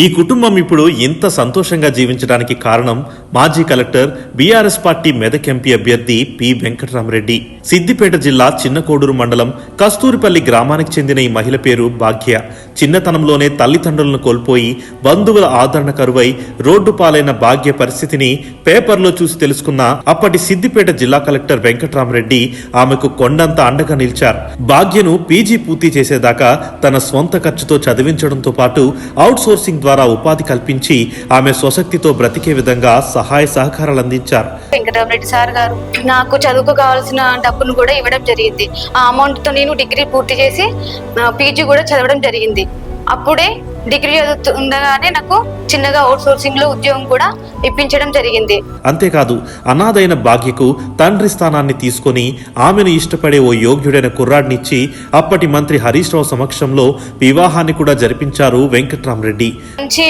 ఈ కుటుంబం ఇప్పుడు ఇంత సంతోషంగా జీవించడానికి కారణం మాజీ collector BRS party Medak MP అభ్యర్థి పి వెంకటరామరెడ్డి. సిద్దిపేట జిల్లా చిన్నకోడూరు మండలం కస్తూరిపల్లి గ్రామానికి చెందిన ఈ మహిళ పేరు భాగ్య. చిన్నతనంలోనే తల్లిదండ్రులను కోల్పోయి బంధువుల ఆదరణ కరువై రోడ్డు పాలైన భాగ్య పరిస్థితిని పేపర్లో చూసి తెలుసుకున్న అప్పటి సిద్దిపేట జిల్లా కలెక్టర్ వెంకటరామరెడ్డి ఆమెకు కొండంత అండగా నిలిచారు. భాగ్యను పీజీ పూర్తి చేసేదాకా తన స్వంత ఖర్చుతో చదివించడంతో పాటు అవుట్ సోర్సింగ్ ద్వారా ఉపాధి కల్పించి ఆమె స్వశక్తితో బ్రతికే విధంగా సహాయ సహకారాలు అందించారు. వెంకటరామరెడ్డి సార్ గారు నాకు చదువుకు కావాల్సిన డబ్బును కూడా ఇవ్వడం జరిగింది. ఆ అమౌంట్తో నేను డిగ్రీ పూర్తి చేసి పీజీ కూడా చదవడం జరిగింది. అప్పుడే డిగ్రీ చదువుతుండగానే నాకు చిన్నగా అవుట్ సోర్సింగ్లో ఉద్యోగం కూడా ఇప్పించడం జరిగింది. అంతేకాదు అనాథైన భాగ్యకు తండ్రి స్థానాన్ని తీసుకొని ఆమెను ఇష్టపడే ఓ యోగ్యుడైన కుర్రాడినిచ్చి అప్పటి మంత్రి హరీష్ రావు సమక్షంలో వివాహాన్ని కూడా జరిపించారు వెంకట్రామరెడ్డి. మంచి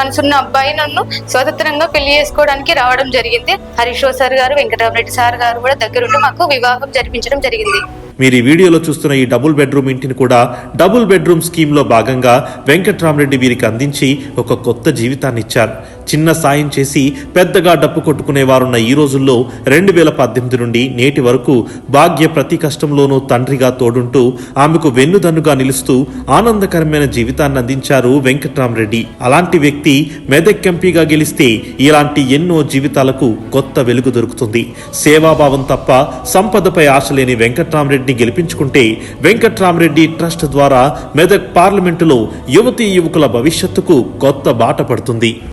మనసున్న అబ్బాయి నన్ను స్వతంత్రంగా పెళ్ళి చేసుకోవడానికి రావడం జరిగింది. హరీష్ రావు సార్ గారు వెంకటరామరెడ్డి సార్ గారు కూడా దగ్గరుండి మాకు వివాహం జరిపించడం జరిగింది. మీరు ఈ వీడియోలో చూస్తున్న ఈ డబుల్ బెడ్రూమ్ ఇంటిని కూడా డబుల్ బెడ్రూమ్ స్కీమ్లో భాగంగా వెంకట్రామరెడ్డి వీరికి అందించి ఒక కొత్త జీవితాన్ని ఇచ్చారు చిన్న సాయం చేసి పెద్దగా డప్పు కొట్టుకునేవారున్న ఈ రోజుల్లో రెండు వేల పద్దెనిమిది నుండి నేటి వరకు భాగ్య ప్రతి కష్టంలోనూ తండ్రిగా తోడుంటూ ఆమెకు వెన్నుదన్నుగా నిలుస్తూ ఆనందకరమైన జీవితాన్ని అందించారు వెంకట్రామరెడ్డి. అలాంటి వ్యక్తి మెదక్ ఎంపీగా గెలిస్తే ఇలాంటి ఎన్నో జీవితాలకు కొత్త వెలుగు దొరుకుతుంది. సేవాభావం తప్ప సంపదపై ఆశ లేని వెంకట్రామరెడ్డిని గెలిపించుకుంటే వెంకట్రామరెడ్డి ట్రస్ట్ ద్వారా మెదక్ పార్లమెంటులో యువతీ యువకుల భవిష్యత్తుకు కొత్త బాట పడుతుంది.